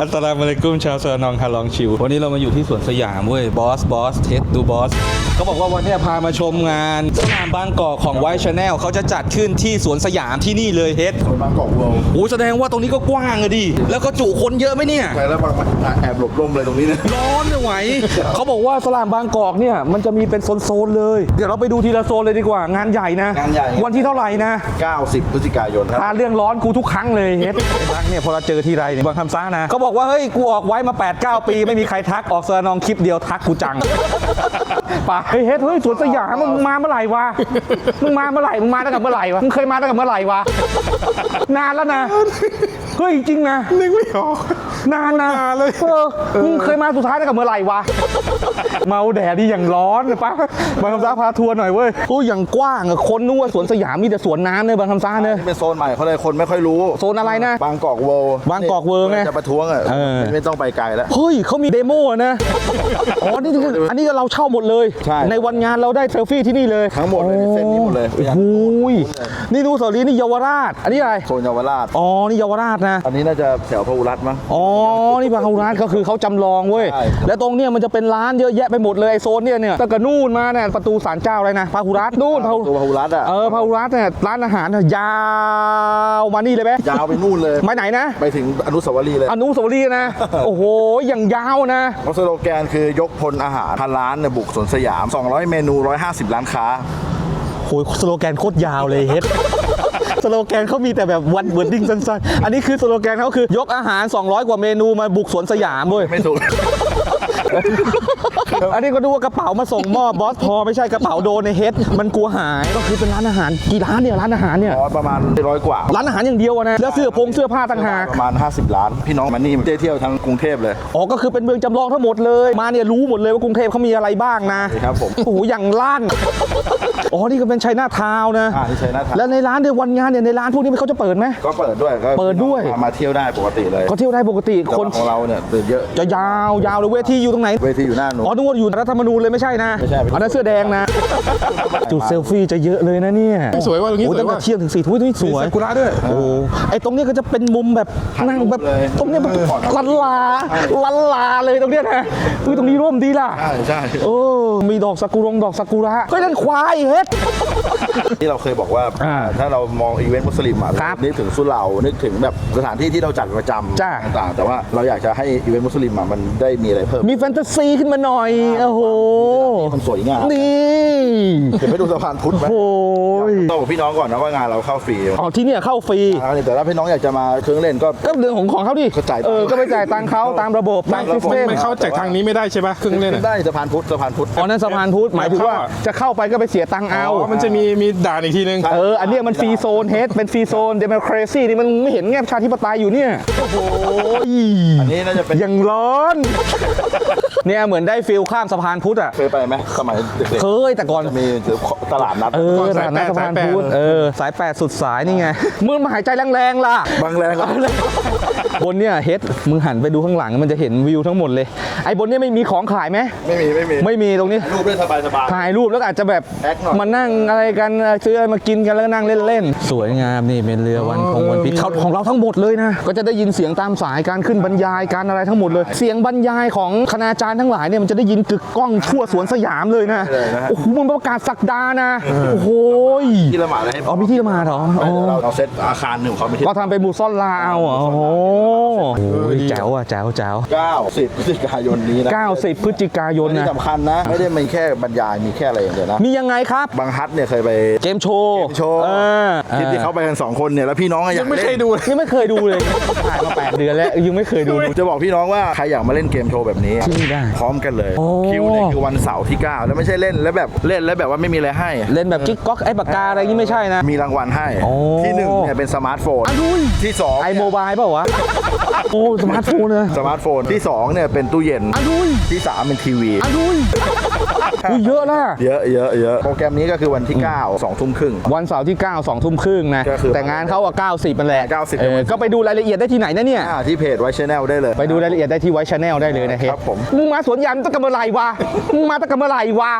อัสสลามุอะลัยกุมชาวเซอร์นองฮาลองชิว วันนี้เรามาอยู่ที่สวนสยามเว้ยบอสบอสเทสดูบอสเขาบอกว่าวันเนี้ยพามาชมงานสนามบางกอกของไวชแนลเขาจะจัดขึ้นที่สวนสยามที่นี่เลยเฮดบางกอกเวิลด์โอ้แสดงว่าตรงนี้ก็กว้างอะดิแล้วก็จุคนเยอะไหมเนี่ย ไปแล้วบางอะแอบหลบร่มเลยตรงนี้นะร้อนไม่ไหว เขาบอกว่าสลามบางกอกเนี่ยมันจะมีเป็นโซนๆเลย เดี๋ยวเราไปดูทีละโซนเลยดีกว่างานใหญ่นะงานใหญ่ วันที่เท่าไหร่นะ 90 พฤศจิกายนครับ ถ้าเรื่องร้อนกูทุกครั้งเลยเฮ็ดรักเนี่ยพอเราเจอทีไรเนี่ยบางคำซ่านะเขาบอกว่า เฮ้ย กูออกไว้มา 8 9 ปี ไม่มีใครทักออกเซอร์นองคลิปเดียวทักกูจังป่ะเฮ้ยเฮ็ดเฮ้ยสวนสยามมึงมาเมื่อไหร่วะมึงมาเมื่อไหร่มึงมาตั้งแต่เมื่อไหร่วะมึงเคยมาตั้งแต่เมื่อไหร่วะนานแล้วนะเฮ้ยจริงนะนึกไม่ออก นานนะนานเลย เออมึงเคยมาสุดท้ายตั้งแต่เมื่อไหร่วะ เมาแดดนี่อย่างร้อนเลยปะบางคำซ่าพาทัวร์หน่อยเว้ยโอ้ยอย่างกว้างอะคนนึกว่าสวนสยามมีแต่สวนน้ำเลยบางคำซ่าเนี่ยนี่เป็นโซนใหม่เขาเลยคนไม่ค่อยรู้โซนอะไรนะบางกอกเวิลด์บางกอกเวิลด์ไงจะประท้วงอะเออ ไม่ต้องไปไกลแล้ว เฮ้ยเขามีเดโมอะนะ อ๋อ นี่คืออันนี้เราเช่าหมดเลย ใช่วันงานเราได้เซลฟี่ที่นี่เลยทั้งหมดเลยในเส้นนี้หมดเลยโอ้โหยนี่ดูสรีนี่เยาวราช อันนี้อะไร โซนเยาวราช อ๋อ นี่เยาวราชนะ อันนี้น่าจะแถวพหุรัตน์มั้ง อ๋อนี่บางร้านก็คือเขาจำลองเว้ยใช่แล้วตรงเนี้ยมันจะเป็นร้านเยอะแยะไปหมดเลยไอโซนเนี่ยเนี่ยตั้งแต่นู่นมาเนี่ยประตูศาลเจ้าอะไรนะพาหุรัตน์นู่นพาหุตัวพหุรัตน์อะเออพาหุรัตน์เนี่ยร้านอาหารเนี่ยยาวมานี่เลยไหมยาวไปนู่นเลยไปไหนนะ ไปถึงอนุสาวรีย์เลย อนุสาวรีย์นะ โอ้โหอย่างยาวนะเพราะสโลแกนคือยกพลอาหารพันล้านเนี่ยบุกสวนสยาม 200 เมนู 150 ร้านค้า โหยสโลแกนโคตรยาวเลยเฮ็ดสโลแกนเขามีแต่แบบวันเวิร์ดดิ้งสั้นๆ อันนี้คือสโลแกนเขาคือยกอาหาร 200 กว่าเมนูมาบุกสวนสยามเว้ยไม่ถูก อันนี้ก็ดูว่ากระเป๋ามาส่งมอบบอสพอไม่ใช่กระเป๋าโดนในเฮ็ดมันกลัวหายก็คือเป็นร้านอาหารกี่ร้านเนี่ยร้านอาหารเนี่ยอ๋อประมาณร้อยกว่าร้านอาหารอย่างเดียวอะนะแล้วเสื้อพงเสื้อผ้าต่างหากประมาณ 50 ล้าน พี่น้องมานี่ได้เที่ยวทั้งกรุงเทพเลยอ๋อก็คือเป็นเมืองจำลองทั้งหมดเลยมาเนี่ยรู้หมดเลยว่ากรุงเทพเขามีอะไรบ้างนะครับผมโอ้โหอย่างลั่นอ๋อนี่ก็เป็นชัยนาทาวน์นะอ่าที่ชัยนาทาวน์แล้วในร้านเนี่ยวันงานเนี่ยในร้านพวกนี้เขาจะเปิดไหมก็เปิดด้วยก็เปิดด้วยมาเที่ยวได้ปกติเลยก็เที่ยวได้ปกติแต่คนว่าของเราเนี่ยเดินเยอะจะยาวยาวเลยเวทีอยู่ตรงไหนเวทีอยู่หน้าหนูอ๋อนึกว่าอยู่รัฐธรรมนูญเลยไม่ใช่นะไม่ใช่ไม่ใช่ อันนั้นเสื้อแดงนะ จุดเซลฟี่จะเยอะเลยนะเนี่ยสวยว่ะตรงนี้โอ้สตั้วยงแต่ว่ะ เที่ยงถึงสี่ทุ่มนี่สมีวย ซากุระด้วย โอ้ไอตรงเนี้ยก็จะเป็นมุมแบบนั่งแบบเลยตรงเนี้ยแบบลันลาลันลาเลยตรงเนี้ยนะอุ้ยตรงนี้ร่มดีล่ะ ใช่ใช่เออมีดอกซากุรงดอกซากุระก็นั่นควายเฮ็ด ที่เราเคยบอกว่า อ่าถ้าเรามองอีเวนต์มุสลิมอะครับนึกถึงสุเหร่านึกถึงแบบสถานที่ที่เราจัดประจำจ้าต่างๆแต่ว่าเราอยากจะให้อีเวนต์มุสลิมอะมันได้มีอะไรเพิ่มมีแฟนตาซีขึ้นมาหน่อยโอ้โห มันสวยงามนี่เดี๋ยวไปดูสะพานพุทธไหมโอ้ยต้องบอกพี่น้องก่อนนะว่างานเราเข้าฟรีอ๋อที่เนี่ยเข้าฟรีแต่ถ้าพี่น้องอยากจะมาเครื่องเล่นก็ก็เรื่องของของเขาดิก็จ่ายตังค์เออก็ไปจ่ายตังค์เขาตามระบบตามตามซิระสบบเต็มไม่เข้าจากทางนี้ไม่ได้ใช่ปะเครื่องเล่นอะได้สะพานพุทธสะพานพุทธอ๋อนั่นสะพานพุทธหมายถึงว่าเข้าอะจะเข้าไปก็ไปเสียตังค์เอาอ๋อมันจะมีมีด่านอีกทีนึงเอออันเนี้ยมันฟรีโซนเฮดเป็นฟรีโซนเดโมคราซีนี่มันไม่เห็นไงประชาธิปไตยอยู่เนี่ยโอ้โหอันนี้น่าจะเป็นยังร้อนเนี่ยเหมือนได้ฟิลข้ามสะพานพุทธอะ เคยไปไหมสมัยเด็กเคยแต่ก่อนๆจะมีตลาดนัด เออก่อนสสายถานะแปดสะพานสายแปดพุทธเออสายแปดสุดสายนี่ไงมึงมาหายใจแรงๆล่ะบางแรงก็บนเนี่ยเฮดมึงหันไปดูข้างหลังมันจะเห็นวิวทั้งหมดเลย ไอ้บนเนี่ยไม่มีของขายไหมไม่มีไม่มีไม่มีตรงนี้รูปได้สบายสบายถ่ายรูปแล้วก็อาจจะแบบแอคหน่อยมานั่งอะไรกันเอ่อซื้ออะไรมากินกันแล้วก็นั่งเล่นๆสวยงามนี่เป็นเรือวันคงวันพิษเขาของเราทั้งหมดเลยนะก็จะได้ยินเสียงตามสายการขึ้นบรรยายการอะไรทั้งหมดเลย เสียงบรรยายของคณาจารย์ทั้งหลายเนี่ยมันจะได้ยินกึกก้องทั่วสวนสยามเลยนะโอ้โหมันประกาศสักดานะโอ้โหยที่ละหมาดอะไรให้อ๋อมีที่ละหมาดเหรออ๋อเราเราเซตอาคารหนึ่งของเขามีที่ก็ทำเป็นบูซ่อนลาเอาเหรอโอ้โหโอ้ยแจ๋วอะแจ๋วแจ๋ว90พฤศจิกายนนี้นะ90พฤศจิกายนที่นะสำคัญนะ ไม่ได้มีแค่บรรยายมีแค่อะไรอย่างเดียวนะมียังไงครับบางฮัทเนี่ยเคยไปเกมโชว์โชว์เออคลิปที่เขาไปกันสองคนเนี่ยแล้วพี่น้องก็อยากไม่เล่นเคยดูเลยยังไม่เคยดูเลยถ่ายมา8เดือนแล้วยังไม่เคยดูจะบอกพี่น้องว่าใครอยากมาเล่นเกมโชว์แบบนี้ที่นี่ได้พร้อมกันเลยโอ้คิวเนี่ยคือวันเสาร์ที่ 9 แล้วไม่ใช่เล่นแล้วแบบเล่นแล้วแบบว่าไม่มีอะไรให้ เล่นแบบกิ๊กก๊อกไอ้ปากกาอะไรนี่ไม่ใช่นะ มีรางวัลให้ โอ้ ที่หนึ่งเนี่ยเป็นสมาร์ทโฟนอะดุยที่สองไอโมบายเปล่าวะ โอ้สมาร์ทโฟนเลยสมาร์ทโฟนที่สองเนี่ยเป็นตู้เย็นอะดุยที่สามเป็นทีวีอะดุยอุ้ยเยอะนะเยอะเยอะเยอะโปรแกรมนี้ก็คือวันที่ 9 2 ทุ่มครึ่ง วันเสาร์ที่ 9 2 ทุ่มครึ่งนะ ก็คือแต่งานเขาอะ90มันแหละ90 เออก็ไปดูรายละเอียดได้ที่ไหนนะเนี่ย อ่าที่เพจไว้ชแนลได้เลย ไปดูรายละเอียดได้ที่ไว้ชาแนลได้เลยนะเฮ้ยครับผม มึงมาสวนยามตั้งแต่เมื่อไหร่วะมึงมาตั้งแต่เมื่อไหร่วะ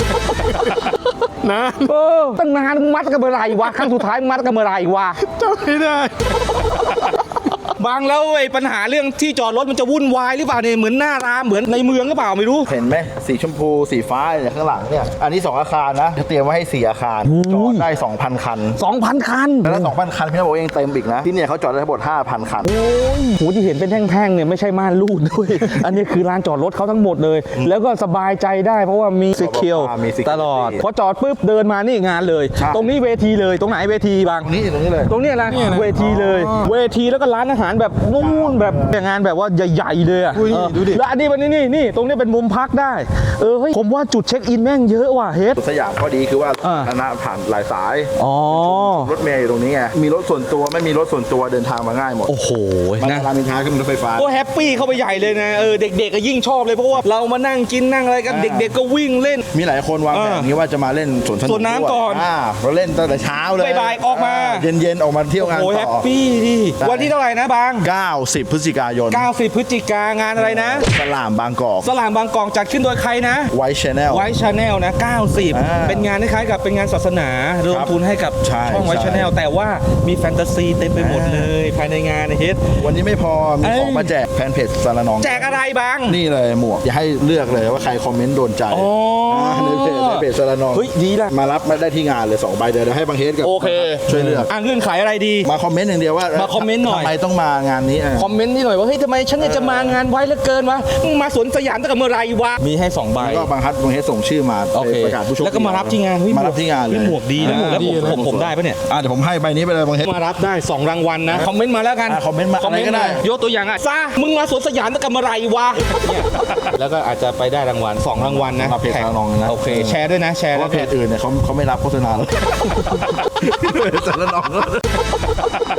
นะเออตั้งนานมึงมาตั้งแต่เมื่อไหร่วะครั้งสุดท้ายมึงมาตั้งแต่เมื่อไหร่วะ จำไม่ได้ บางแล้วไอ้ปัญหาเรื่องที่จอดรถมันจะวุ่นวายหรือเปล่าเนี่ยเหมือนหน้ารามเหมือนในเมืองหรือเปล่าไม่รู้ เห็นไหมสีชมพูสีฟ้าเนี่ยข้างหลังเนี่ยอันนี้ 2 อาคารนะจะเตรียมไว้ให้ 4 อาคารจอดได้ 2,000 คัน 2,000 คันแล้ว2,000 คันพี่นบอกเองเต็มอีกนะที่เนี่ยเขาจอดได้ทั้งหมด5,000 คัน โอ้ยโหที่เห็นเป็นแท่งๆเนี่ยไม่ใช่ม่านรูดด้วย อันนี้คือลานจอดรถเขาทั้งหมดเลย แล้วก็สบายใจได้เพราะว่ามีสีเคียวมี security ตลอดพอจอดปุ๊บเดินมานี่งานเลย ใช่ ตรงนี้เวทีเลยตรงไหนเวทีบางตรงนี้ตรงนี้เลย ตรงเนี้ยนะเวทีเลย เวทีแล้วก็ร้านอาหารแบบนู่นแบบงานแบบว่าใหญ่ๆเลยอะอุ้ยเออดูดิแล้วอันนี้มันนี่นี่นี่ตรงนี้เป็นมุมพักได้ เออเฮ้ยผมว่าจุดเช็คอินแม่งเยอะว่ะเฮดสยามข้อดีคือว่าอ่าคณะผ่านหลายสายอ๋อรถเมย์อยู่ตรงนี้ไงมีรถส่วนตัวไม่มีรถส่วนตัวเดินทางมาง่ายหมดโอ้โหมันนะรามอินทราก็มีรถไฟฟ้าก็แฮปปี้เข้าไปใหญ่เลยนะเออเด็กๆก็ยิ่งชอบเลยเพราะว่าเรามานั่งกินนั่งอะไรกันอ่าเด็ก ๆ ก็วิ่งเล่น มีหลายคนวางแผนอ่าอย่างนี้ว่าจะมาเล่นสวนสนุกสวนน้ำก่อนด้วยอ่าเราเล่นตั้งแต่เช้าเลยบ่ายๆออกมา เย็นเย็นๆออกมาเที่ยวงานโอ้ยต่แฮปอปี้ดิได้วันที่เท่าไหร่นะบาง90 พฤศจิกายน 90 พฤศจิกางานอะไรนะ สลามบางกอก สลามบางกอกจัดขึ้นโดยใครนะ ไวท์ชแนล ไวท์ชาแนลนะอ่า90 เป็นงานคล้ายๆกับเป็นงานศาสนาระดมทุนให้กับใช่ช่องไวท์ใช่ ชาแนลแต่ว่ามีแฟนตาซีเต็มไปหมดเลย ภายในงานนะเฮ็ด วันนี้ไม่พอ มีเอ้ย ของมาแจกแฟนเพจสารนอง แจกอะไรบาง นี่เลยหมวก อย่าให้เลือกเลยว่าใครคอมเมนต์โดนใจอ๋ออ่าในเพจในเพจสารนองเฮ้ยดีละ มารับมาได้ที่งานเลย2ใบเดี๋ยวเดี๋ยวให้บางเฮดกับโอเคช่วยเลือก อะเงื่อนไขอะไรดี มาคอมเมนต์อย่างเดียวว่ามาคอมเมนต์หน่อย ทำไมต้องมางานนี้อะคอมเมนต์นี่หน่อยว่าเฮ้ยทำไมฉันเนี่ยจะมางานไว้เหลือเกินวะมึงมาสวนสยามตั้งแต่เมื่อไหรวะ มีให้2ใบ แล้วก็บางฮัทบางเฮดส่งชื่อมาโอเคประกาศผู้โชคดีแล้วก็มารับที่งานเฮ้ยมารับที่งานเลยฮ้หมวกดีนะอ่าแล้วผมดีนะผมผมได้ปะเนี่ยอะเดี๋ยวผมให้ใบนี้ไปเลยบางเฮด มารับได้ 2 รางวัลนะ คอมเมนต์มาแล้วกันอะคอมเมนต์มาอะไรก็ได้ ยกตัวอย่างอะซามึงมาสวนสยามตั้งแต่เมื่อไหรวะเนี่ยแล้วก็อาจจะไปได้รางวัล2รางวัลนะมาเพจสารนองนะโอเคแชร์ด้วยนะแชเพร์ราะว่าเพจอื่นเนี่ยเขาเขาไม่รับโฆษณาแล้ว สารนอง